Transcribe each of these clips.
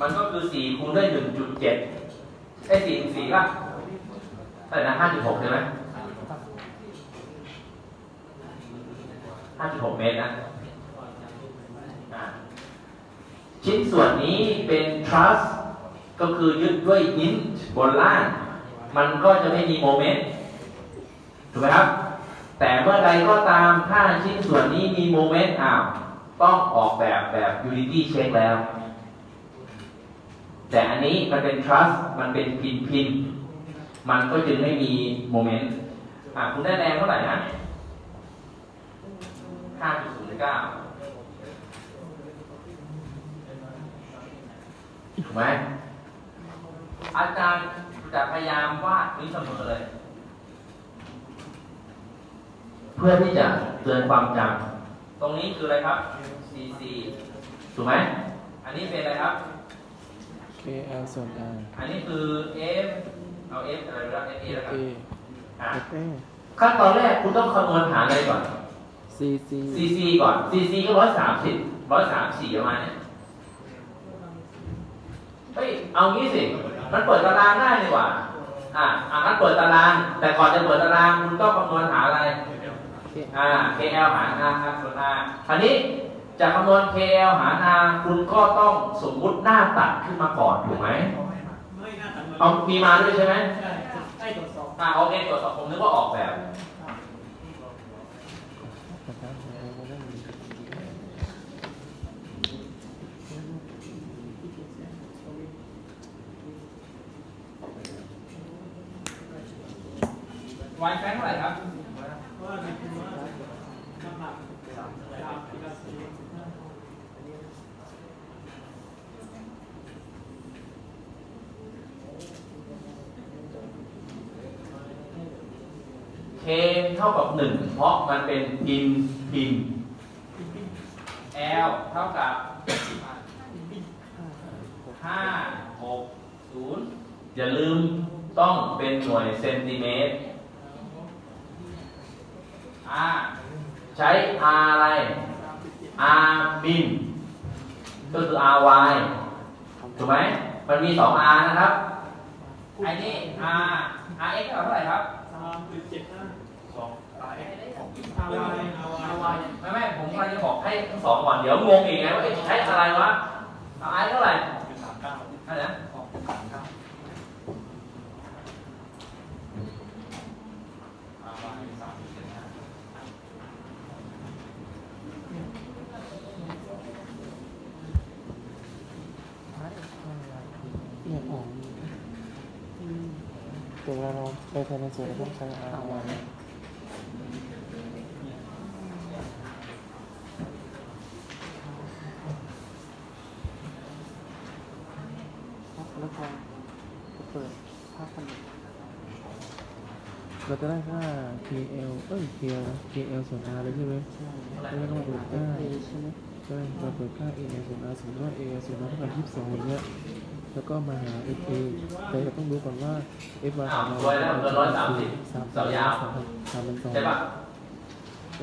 มันก็คือสี่คูณด้วยหนึ่งจุดเจ็ดไอ้สี่สี่ป่ะเท่าไหร่นะห้าจุดหกใช่ไหมห้าจุดหกเมตรนะชิ้นส่วนนี้เป็น truss ก็คือยึดด้วยหินบนล่าง มันก็จะไม่มีโมเมนต์ถูกไหมครับ แต่เมื่อใดก็ตามถ้าชิ้นส่วนนี้มีโมเมนต์อ้าว ต้องออกแบบแบบ unity check แล้ว แต่อันนี้มันเป็น trust มันเป็นพินพินมันก็จึงไม่มีโมเมนต์อะคุณได้แรงเท่าไหร่นะ5.09ถูกไหมอาจารย์จะพยายามวาดนี้เสมอเลย เพื่อที่จะเตือนความจำตรงนี้คืออะไรครับ CC ถูกไหม อันนี้เป็นอะไรครับ KL ส่วน R อันนี้คือ F เอา F อะไรแล้ว F A แล้วกัน A อะ FA ขั้นตอนแรกคุณต้องคำนวณหาอะไรก่อน CC CC ก่อน CC ก็ร้อยสามสิบร้อยสามสี่ประมาณเนี้ยเฮ้ยเอางี้สิ มันเปิดตารางได้นี่หว่า อะอะงั้นเปิดตาราง แต่ก่อนจะเปิดตารางคุณต้องคำนวณหาอะไร อ่า KL หาร R ครับส่วน R คราวนี้ จะคำนวณ KL หาร R คุณก็ต้องสมมุติหน้าตัดขึ้นมาก่อนถูกไหมไม่น่าทำเอามีมาด้วยใช่ไหมใช่ให้ตรวจสอบอ่าโอเคตรวจสอบผมนึกว่าออกแบบวายแฟงเท่าไหร่ครับ ว่าในคุณว่าน้ำหนักสามสามกิโลกรัม K เท่ากับหนึ่งเพราะมันเป็นพินพิน L เท่ากับห้าหกศูนย์อย่าลืมต้องเป็นหน่วยเซนติเมตร R ใช้ R อะไร R บินก็คือ RY ถูกไหม มันมี2 R นะครับ ไอ้นี่ R RX เท่าไหร่ครับสามจุดเจ็ดห้า ไม่ไม่ผมกำลังจะบอกให้ทั้งสองก่อนเดี๋ยวงงอีกไงว่าเอ๊ะใช้อะไรวะ RX เท่าไหร่เป็นสามเก้าเท่าไหร่นะสองสามเก้าอาวายสามเจ็ดห้าเนี่ยของแต่เวลาเราไปแทนในส่วนเราต้องใช้ R ไว้แล้ว พอเปิดภาพมันเราจะได้ค่า KL เอ้ย KL นะ KL ส่วน R เลยใช่ไหมใช่แล้วก็มาดูค่าใช่ไหมใช่เราเปิดค่า A ส่วน R สมมติว่า A ส่วน R เท่ากับ22อย่างเงี้ยแล้วก็มาหา F A แต่เราต้องรู้ก่อนว่า F Y ของเราอ้าวรวยแล้วเกินร้อยสามสิบสามเสายาวสามพันสามพันสองใช่ปะ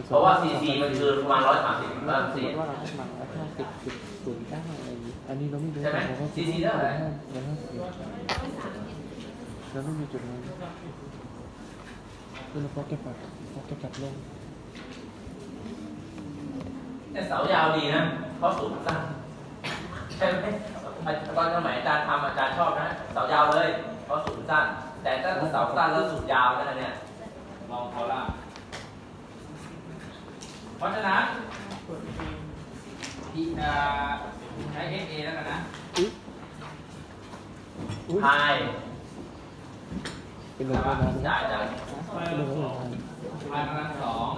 เพราะว่า CC มันคือประมาณ130สบามทมสี่ติว่าเราให้หมักไว้ห้าสิบจุดศูนย์เก้าอะไรอย่างงี้อันนี้เราไม่รู้ใช่ไหมเราก็ CC เท่าไหร่ร้อยห้าสิบ แล้วไม่มีจุดนั้นคือเราพกแกปัดพกแกปัดลงแต่เสายาวดีนะเพราะสูงสั้นใช่ไหมตอนสมัยอาจารย์ทำอาจารย์ชอบนะเสายาวเลยเพราะสูงสั้น แต่ถ้าเสาสั้นแล้วสูงยาวนั่นนะเนี่ยมองเขาล่ะเพราะฉะนั้นเปิดเพลงที่อ่าใช้ SA แล้วกันนะ อุ๊ยอุ๊ยไฮเป็นหนึ่งเป็นล้านจ่ายจากไปเป็นหนึ่งสเป็นองล้านไฮกำลังสอง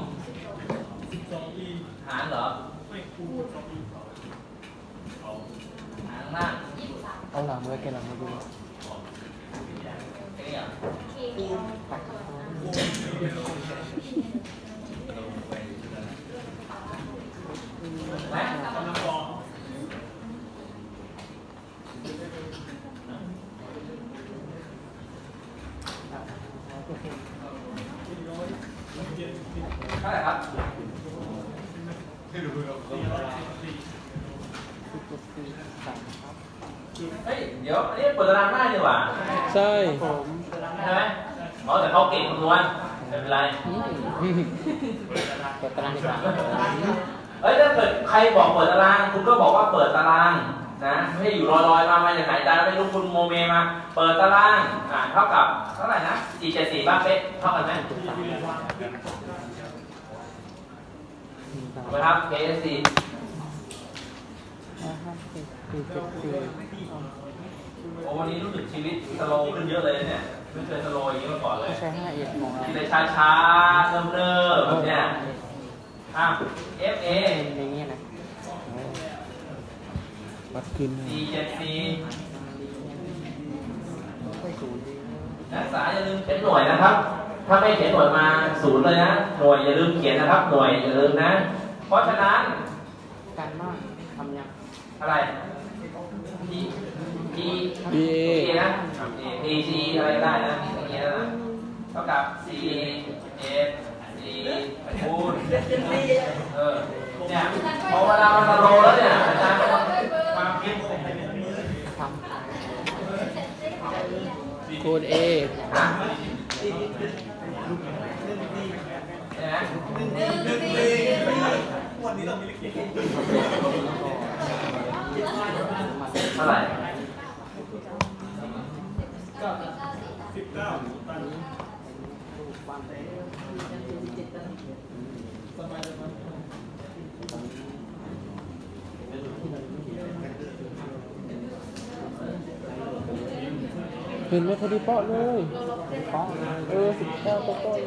สองหารเหรอหารข้างล่างเอาหลังมาไว้แกหลังมาดูแค่นี้เหรอไหม กำลังบอก เท่าไหร่ครับ ให้ดูเรา สี่ร้อยสี่ สิบเจ็ดสี่สามครับ เฮ้ย เดี๋ยวอันนี้เปิดตารางได้ดีก ว่าใช่ใช่ไหมอ๋อแต่เขาเก่งคำนวณไม่เป็นไรเปิดตารางดีกว่าเอ้ยถ้าเกิดใครบอกเปิดตาราง คุณก็บอกว่าเปิดตารางนะไม่ให้อยู่ลอยๆมามาจากไหนแต่ไม่รู้คุณโมเมมา เปิดตารางอ่าเท่ากับเท่าไหร่นะ474บ้างเป๊ะเท่ากันไหมถูกไหมครับ KSC สี่เจ็ดสี่ โอ้วันนี้รู้สึกชีวิตสโลว์ขึ้นเยอะเลยเนี่ยไม่เคยสโลว์อย่างนี้มาก่อนเลยไม่ใช่ห้าเอ็ดของเรากินเลยช้าๆเนิ่มๆแบบเนี้ยอะ FA เป็นอย่างเงี้ยนะวัดขึ้น474ค่อยศูนย์นักศึกษาอย่าลืมเขียนหน่วยนะครับ ถ้าไม่เขียนหน่วยมาศูนย์เลยนะ หน่วยอย่าลืมเขียนนะครับ หน่วยอย่าลืมนะ เพราะฉะนั้น การมากทำยังอะไร P P P P นะ P C อะไรก็ได้นะอย่างเงี้ยนะเท่ากับ C S C คูณเออเนี่ยพอเวลามันมาโลแล้วเนี่ยอาจารย์มาคิดทโคูณ A ฮะใช่ไหมเท่าไหร่ สิบเก้าตันเห็นไหมพอดีเปาะเลยำป้องเลยเออสิบเก้าโต๊ะเลย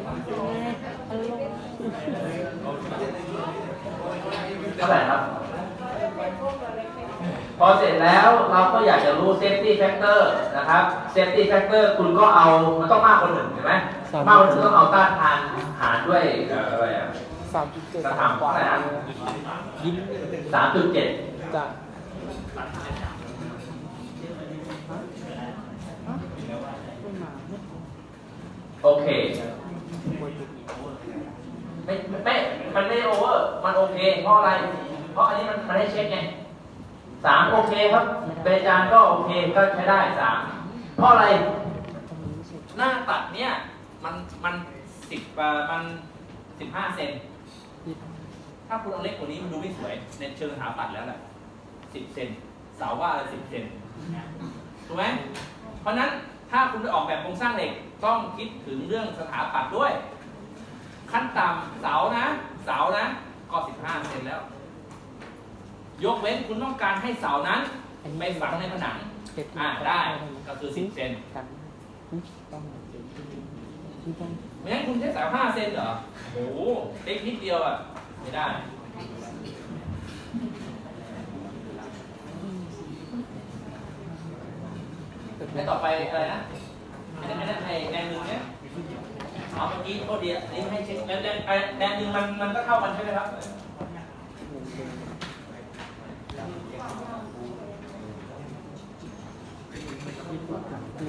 เท่าไหร่ครับ พอเสร็จแล้วเราก็อยากจะรู้ safety factor นะครับ safety factor คุณก็เอา มันต้องมากกว่าหนึ่งใช่ไหมมากกว่าหนึ่งต้องเอาต้านทานหารด้วยเอ่ออะไรอะสามจุดเจ็ดจะทำเท่าไหร่นะยิ้มสามจุดเจ็ดจะไม่มาไม่โอเค ไม่ไม่ มันไม่โอเวอร์ มันโอเค เพราะอะไร เพราะอันนี้มันมันให้เช็คไง สามโอเคครับเป็นอาจารย์ก็โอเคก็ใช้ได้สามเพราะอะไร หน้าตัดเนี่ยมันมันสิบมันสิบห้าเซนถ้าคุณเอาเล็กกว่านี้มันดูไม่สวยในเชิงสถาปัตย์แล้วแหละสิบเซนเสาว่าสิบเซนถูกไหมเพราะฉะนั้นถ้าคุณจะออกแบบโครงสร้างเหล็กต้องคิดถึงเรื่องสถาปัตย์ด้วย ขั้นต่ำเสานะ เสานะ ก็สิบห้าเซนแล้ว ยกเว้นคุณต้องการให้เสานั้นไปฝังในผนังเจ็ดอ่าได้ ก็คือสิบเซนกันต้องที่ต้องไม่งั้นคุณใช้เสาห้าเซนเหรอ โอ้โหเล็กนิดเดียวอะ ไม่ได้ไอ้ต่อไปอะไรนะไอ้นั่นไอ้นั่นไอ้แดงหนึ่งเนี่ยเอาเมื่อกี้โทษดีอะอันนี้ให้เช็คแล้วแดงไอ้แดงหนึ่งมันมันก็เท่ากันใช่ไหมครับ หนึ่งสี่ อ่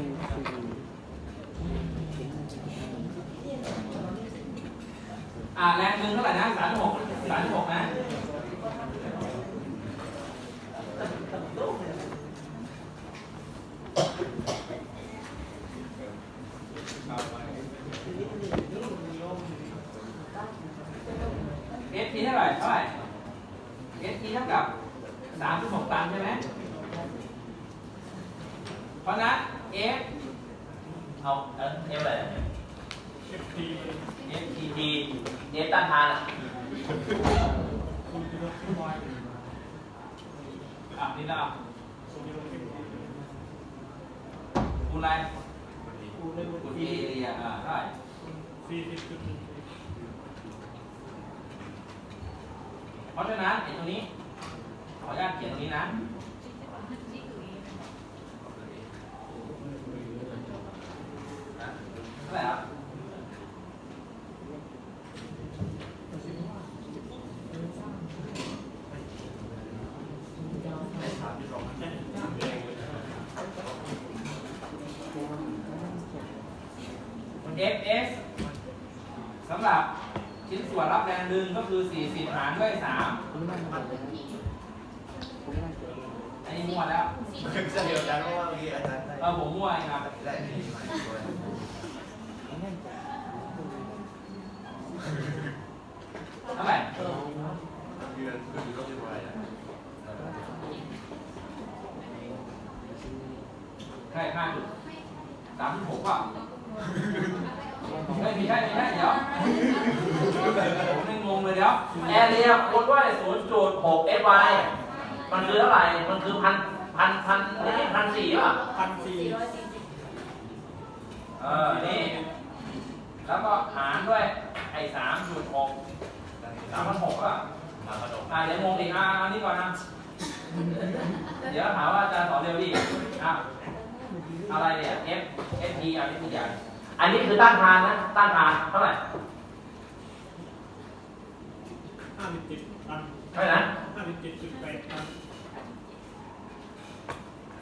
าแรงหนึ่งเท่าไหร่นะสามหกสามหกนะเอฟทีเท่าไหร่เท่าไหร่เอฟทีเท่ากับสามจุดหกตันใช่ไหมเพราะนั้น เอฟเอาเอฟอะไรเอฟทีเอฟทีทีเอฟต้านทานอะอะนี่นะคูณอะไรคูณเอเรียอ่าได้เพราะฉะนั้นไอ้ตัวนี้ ขออนุญาตเขียนตรงนี้นะ เท่าไหร่ครับ FS สำหรับชิ้นส่วนรับแรงดึงก็คือ 40 หารด้วย 3 ผมไม่นั่งเปิดเลยผมไม่นั่งเปิดเลย อันนี้ นี้มั่วแล้ว เดียวกันเพราะว่าเมื่อกี้อาจารย์ได้ เออผมมั่วเองครับ ได้ที่มาด้วย อันนั้นจะดู เท่าไหร่ เดือนก็คือต้องเรียกว่าอะไรอะ ใช่ห้าจุดสามจุดหกป่ะไม่มีใช่ไม่ใช่เดี๋ยวผมยังงงเลยเดี๋ยวแอร์เรียคูณด้วยศูนย์จุดหกเอฟไมันคือเท่าไหร่ มันคือพันพันพันนี่พันสี่ป่ะ พันสี่ เออ นี่ แล้วก็หารด้วยไอ้สามจุดหกสามพันหกอะ สามพันหก อ่าเดี๋ยวงงอีกอ่าอันนี้ก่อนนะ เดี๋ยวหาว่าอาจารย์สอนเร็วดิอะอะไรเนี่ย F F T อะนี่ทุกอย่างอันนี้คือต้านทานนะ ต้านทานเท่าไหร่ห้าสิบเจ็ดพันเท่าไหร่นะห้าสิบเจ็ดจุดแปดพัน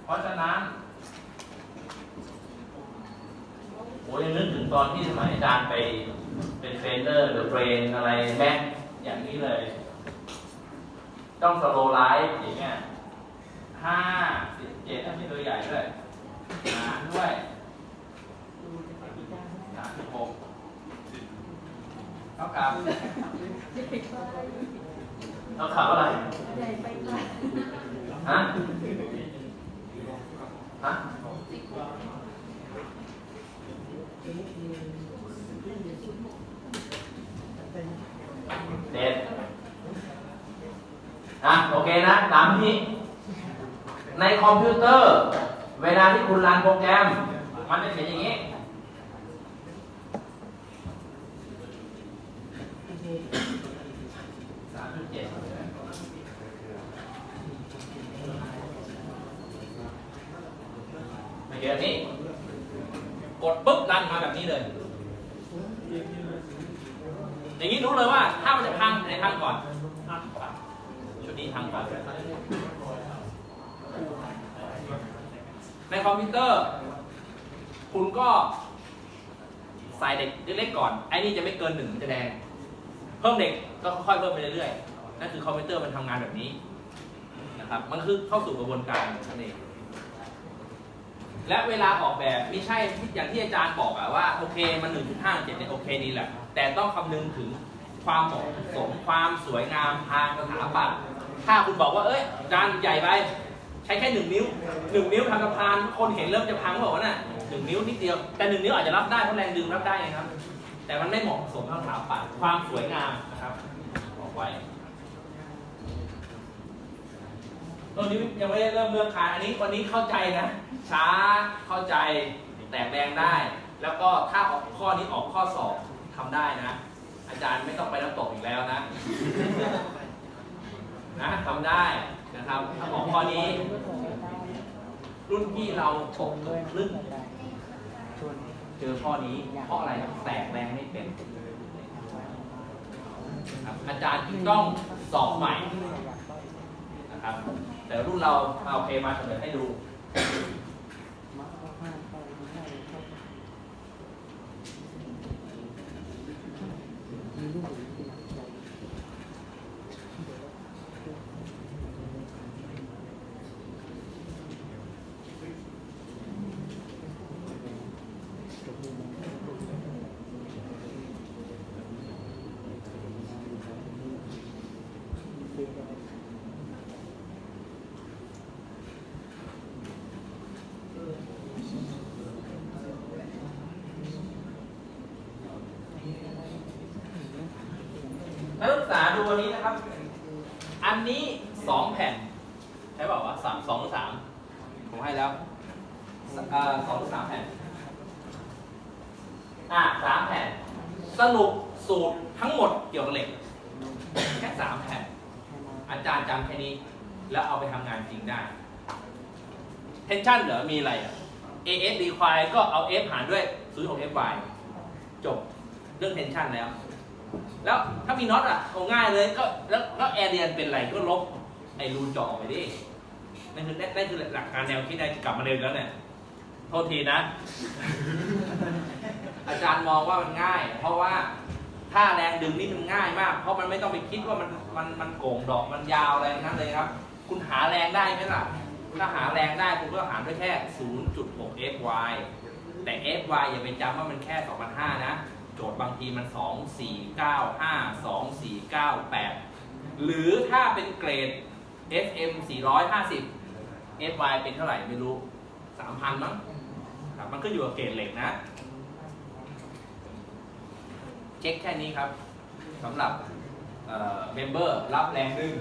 เพราะฉะนั้นโอ้ยยังนึกถึงตอนที่สมัยอาจารย์ไปเป็นเทรนเนอร์หรือเทรนอะไรแม็กอย่างนี้เลย ต้องสโลไลฟ์อย่างเงี้ยห้าสิบเจ็ดถ้ามีตัวใหญ่ด้วยหารด้วยดูจะไปที่ด้านสามสิบหกเท่ากับเท่ากับอะไรฮะฮะ เจ็ด อะโอเคนะตามนี้ในคอมพิวเตอร์ เวลาที่คุณรันโปรแกรม มันจะเขียนอย่างนี้ สามจุดเจ็ดไม่เยอะนี่กดปุ๊บรันมาแบบนี้เลย อย่างนี้รู้เลยว่าถ้ามันจะพังไหนพังก่อนุดนี้พังก่อน ในคอมพิวเตอร์ คุณก็ใส่เด็กเล็กๆก่อน ไอ้นี่จะไม่เกินหนึ่งมันจะแดง เพิ่มเด็กก็ค่อยๆเพิ่มไปเรื่อยๆ นั่นคือคอมพิวเตอร์มันทำงานแบบนี้นะครับ มันคือเข้าสู่กระบวนการนั่นเองและเวลาออกแบบไม่ใช่อย่างที่อาจารย์บอกอะว่าโอเคมัน 1.5 7เนี่ยโอเคนี่แหละ แต่ต้องคำนึงถึงความเหมาะสมความสวยงามทางสถาปัตย์ ถ้าคุณบอกว่าเอ้ยอาจารย์ใหญ่ไปใช้แค่หนึ่งนิ้วหนึ่งนิ้วทำสะพานคนเห็นเริ่มจะพังบอกว่าน่ะหนึ่งนิ้วนิดเดียวแต่หนึ่งนิ้วอาจจะรับได้เพราะแรงดึงรับได้ไงครับ แต่มันไม่เหมาะสมทางสถาปัตย์ความสวยงามนะครับบอกไว้ตัวนี้ยังไม่ได้เริ่มเรื่องคานอันนี้วันนี้เข้าใจนะ ช้าเข้าใจแตกแรงได้ แล้วก็ถ้าออกข้อนี้ออกข้อสอบทำได้นะ อาจารย์ไม่ต้องไปน้ำตกอีกแล้วนะ นะทำได้นะครับถ้าออกข้อนี้ รุ่นพี่เราถกเกือบครึ่งชวนเจอข้อนี้เพราะอะไรครับแตกแรงไม่เป็นครับอาจารย์จึงต้องสอบใหม่นะครับแต่รุ่นเราเอาเคมาเฉลยให้ดู มักมากไปไม่ได้ครับมีลูกที่หลักใจ นักศึกษา ดูอันนี้นะครับ อันนี้สองแผ่น ใช่เปล่าวะสามสองหรือสามผมให้แล้วสอ่าสองหรือสามแผ่น อ่าสามแผ่น สรุปสูตรทั้งหมดเกี่ยวกับเหล็ก แค่สามแผ่น อาจารย์จำแค่นี้ แล้วเอาไปทำงานจริงได้ tension เหรอ มีอะไรอะ AS require ก็เอา F หารด้วย0 6 FY จบเรื่อง tension แล้ว แล้วถ้ามีน็อตอะเอาง่ายเลยก็แล้วแล้วแอร์เรียนเป็นไรก็ลบไอ้รูเจาะออกไปดินั่นคือนั่นคือหลักการแนวคิดได้กลับมาเร็วแล้วเนี่ยโทษทีนะ อาจารย์มองว่ามันง่าย เพราะว่าถ้าแรงดึงนี่มันง่ายมาก เพราะมันไม่ต้องไปคิดว่ามันมันมันโก่งดอกมันยาวอะไรนั้นเลยครับ คุณหาแรงได้ไหมล่ะถ้าหาแรงได้คุณก็หารด้วยแค่ 0.6 fy แต่ fy อย่าไปจำว่ามันแค่ 2,500นะ โจทย์บางทีมัน 2495 2498 หรือถ้าเป็นเกรด FM 450 fy เป็นเท่าไหร่ไม่รู้ 3,000 มั้งครับมันก็อยู่กับเกรดเหล็กนะ เช็คแค่นี้ครับสำหรับเมมเบอร์รับแรงดึง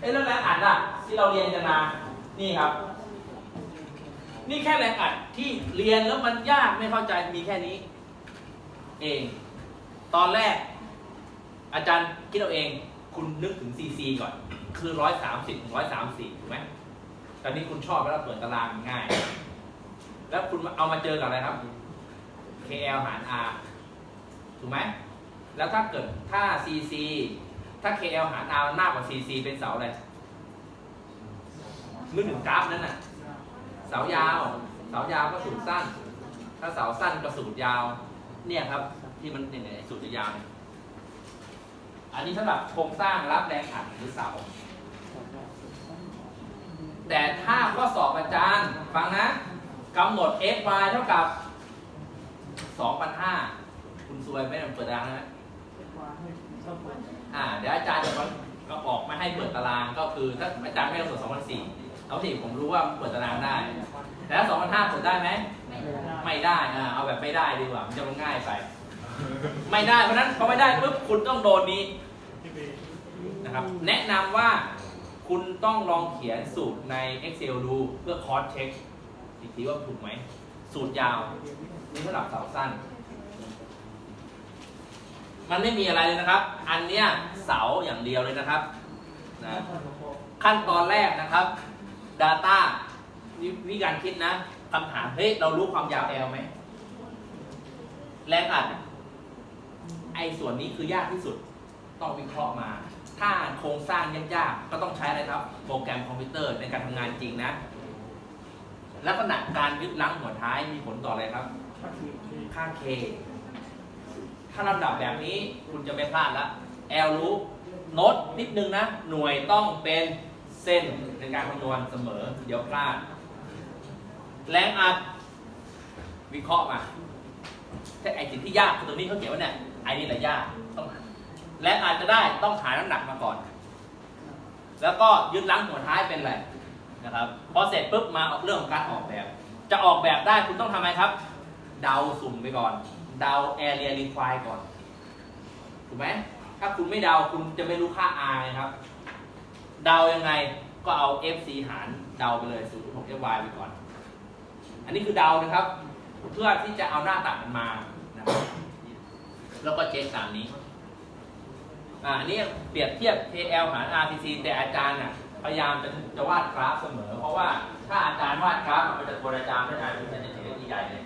เอ้ยแล้วแรงอัดอะที่เราเรียนกันมา นี่ครับ นี่แค่แรงอัดที่เรียนแล้วมันยากไม่เข้าใจมีแค่นี้ เอง ตอนแรก อาจารย์คิดเอาเอง คุณนึกถึง CC ก่อน คือ130ถึง134ถูกไหมตอนนี้คุณชอบแล้วเปิดตารางง่าย แล้วคุณเอามาเจอกับอะไรครับ KL หาร R ถูกไหม แล้วถ้าเกิดถ้า CC ถ้า KL หาร R มันมากกว่า CC เป็นเสาอะไรนึกถึงกราฟนั้นน่ะ เสายาว เสายาวก็สูตรสั้น ถ้าเสาสั้นก็สูตรยาว เนี่ยครับที่มันเนี่ยๆสูตรยาวเนี่ยอันนี้สำหรับโครงสร้างรับแรงอัดหรือเสา แต่ถ้าข้อสอบอาจารย์ฟังนะกำหนด fy เท่ากับ2,500คุณซวยไม่ต้องเปิดตารางนะอ่าเดี๋ยวอาจารย์จะก็ออกไม่ให้เปิดตารางก็คือถ้าอาจารย์ไม่ต้องเปิด2,400เอาสิผมรู้ว่าเปิดตารางได้แต่ถ้า2,500เปิดได้ไหม ไม่ได้อ่าเอาแบบไม่ได้ดีกว่า มันจะมันง่ายไป ไม่ได้ เพราะนั้นพอไม่ได้ปุ๊บคุณต้องโดนนี้นะครับ แนะนำว่าคุณต้องลองเขียนสูตรใน Excel ดูเพื่อคอร์สเช็คอีกทีว่าถูกไหม สูตรยาวนี่สำหรับเสาสั้น มันไม่มีอะไรเลยนะครับ อันเนี้ยเสาอย่างเดียวเลยนะครับนะขั้นตอนแรกนะครับ Data วิวิธีการคิดนะ คำถาม เฮ้ย เรารู้ความยาว L ไหม แรงอัด ไอ้ส่วนนี้คือยากที่สุด ต้องวิเคราะห์มา ถ้าโครงสร้างยากๆ ก็ต้องใช้อะไรครับ โปรแกรมคอมพิวเตอร์ในการทำงานจริงนะ ลักษณะการยึดลังหัวท้ายมีผลต่ออะไรครับ ค่า K ถ้าลำดับแบบนี้คุณจะไม่พลาดละ L รู้โน้ตนิดนึงนะ หน่วยต้องเป็นเส้นในการคำนวณเสมอ เดี๋ยวพลาด แรงอัดวิเคราะห์มาแต่ไอ้สิ่งที่ยากคือตรงนี้เขาเขียนว่าเนี่ยไอ้นี่แหละยากต้องแรงอัดจะได้ต้องหาน้ำหนักมาก่อน แล้วก็ยึดลังหัวท้ายเป็นอะไรนะครับพอเสร็จปุ๊บมาเอาเรื่องของการออกแบบ จะออกแบบได้คุณต้องทำไงครับ เดาสุ่มไปก่อน เดา area require ก่อนถูกไหมถ้าคุณไม่เดาคุณจะไม่รู้ค่า r ไงครับ เดายังไงก็เอา fc หารเดาไปเลย0.6 fy ไปก่อน อันนี้คือเดานะครับ เพื่อที่จะเอาหน้าตัดมันมานะครับแล้วก็เช็คตามนี้อ่าอันนี้เปรียบเทียบ KL หาร RTC แต่อาจารย์น่ะพยายามจะจะวาดกราฟเสมอ เพราะว่าถ้าอาจารย์วาดกราฟมันจะทวนอาจารย์ไม่ได้มันจะเห็นใหญ่เลย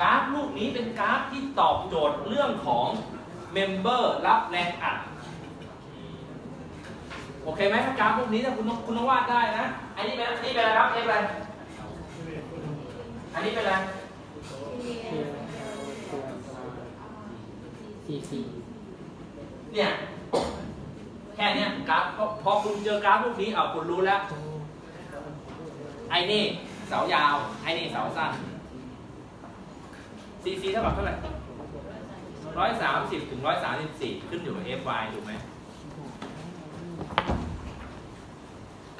กราฟลูกนี้เป็นกราฟที่ตอบโจทย์เรื่องของเมมเบอร์รับแรงอัด โอเคไหมถ้ากราฟพวกนี้ถ้าคุณต้องคุณต้องวาดได้นะ อันนี้เป็นอันนี้เป็นอะไรครับเอฟอะไรอันนี้เป็นอะไรซีซีเนี่ย แค่เนี้ยกราฟพอพอคุณเจอกราฟพวกนี้เอาคุณรู้แล้ว ไอ้นี่เสายาว ไอ้นี่เสาสั้น CC เท่ากับเท่าไหร่ร้อยสามสิบถึงร้อยสามสิบสี่ขึ้นอยู่กับ FY ถูกไหม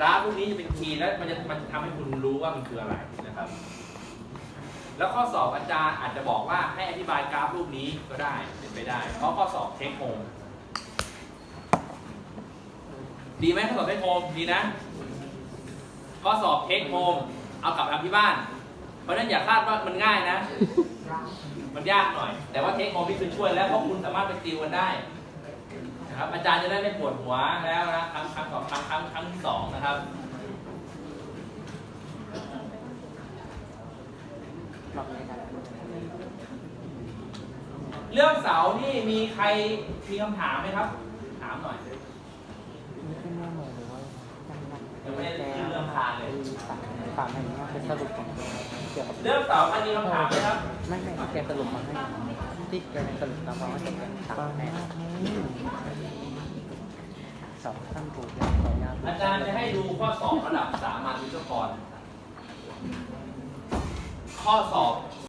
กราฟพวกนี้จะเป็นคีย์แล้วมันจะมันจะทำให้คุณรู้ว่ามันคืออะไรนะครับ แล้วข้อสอบอาจารย์อาจจะบอกว่าให้อธิบายกราฟรูปนี้ก็ได้เป็นไปได้ เพราะข้อสอบเทคโฮมดีไหมข้อสอบเทคโฮมดีนะ ข้อสอบเทคโฮมเอากลับทำที่บ้าน เพราะฉะนั้นอย่าคาดว่ามันง่ายนะ มันยากหน่อย แต่ว่าเทคโฮมนี่คือช่วยแล้วเพราะคุณสามารถไปติวกันได้ นะครับ อาจารย์จะได้ไม่ปวดหัวแล้วนะครั้งครั้งสองครั้งครั้งครั้งที่สองนะครับหลอกเลยครับเรื่องเสานี่มีใครมีคำถามไหมครับ ถามหน่อยนี่ขึ้นหน้าหน่อยหรือว่าตั้งหลักยังไม่ได้เรื่องทานเลยฝากอะไรเงี้ยเป็นสรุปของเกี่ยวกับเรื่องเสาอันนี้คำถามไหมครับ ไม่ไม่แกสรุปมาให้ ติ๊กเลยสรุปเราว่าจะเป็นสาปัมแปดมากไหมสองท่านถูกยังขออนุญาตอาจารย์จะให้ดูข้อสอบระดับสามัญวิศวกรข้อสอบ